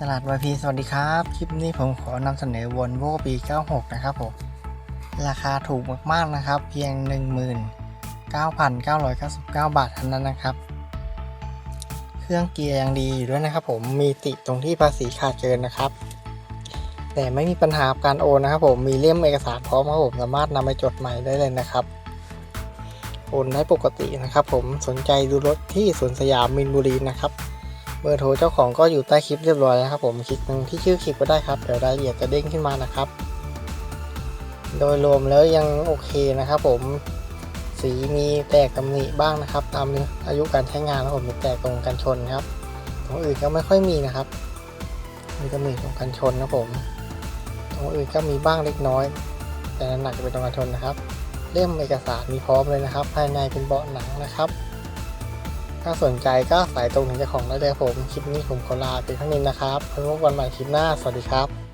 ตลาดวายพีสวัสดีครับ คลิปนี้ผมขอนำเสนอว o นโวปี96 นะครับผม ราคาถูกมากๆนะครับ เพียง 19,999 บาทเท่านั้นนะครับ เครื่องเกียร์ยังดีอยู่ด้วยนะครับผม มีติตรงที่ภาษีขาดเกินนะครับ แต่ไม่มีปัญหากับการโอนนะครับผม มีเล่มเอกสารพร้อมครับผม สามารถนำไปจดใหม่ได้เลยนะครับ โอนได้ปกตินะครับผม สนใจดูรถที่สวนสยามมินบุรีนะครับ เบอร์โทรเจ้าของก็อยู่ใต้คลิปเรียบร้อยแล้วครับผมคลิกหนึ่งที่ชื่อคลิปก็ได้ครับเดี๋ยวรายละเอียดจะเด้งขึ้นมานะครับ โดยรวมแล้วยังโอเคนะครับ ผมสีมีแตกตำหนิบ้างนะครับ ตามอายุการใช้งานแล้วผมมีแตกตรงกันชนครับตรงอื่นก็ไม่ค่อยมีนะครับ มีตำหนิตรงกันชนครับผมตรงอื่นก็มีบ้างเล็กน้อย แต่น้ำหนักจะเป็นตรงกันชนนะครับ เล่มเอกสารมีพร้อมเลยนะครับ ภายในเป็นเบาะหนังนะครับ ถ้าสนใจก็สายตรงถึงเจ้าของได้เลยผม คลิปนี้ผมขอลาไปเท่านี้นะครับพบกันใหม่คลิปหน้า สวัสดีครับ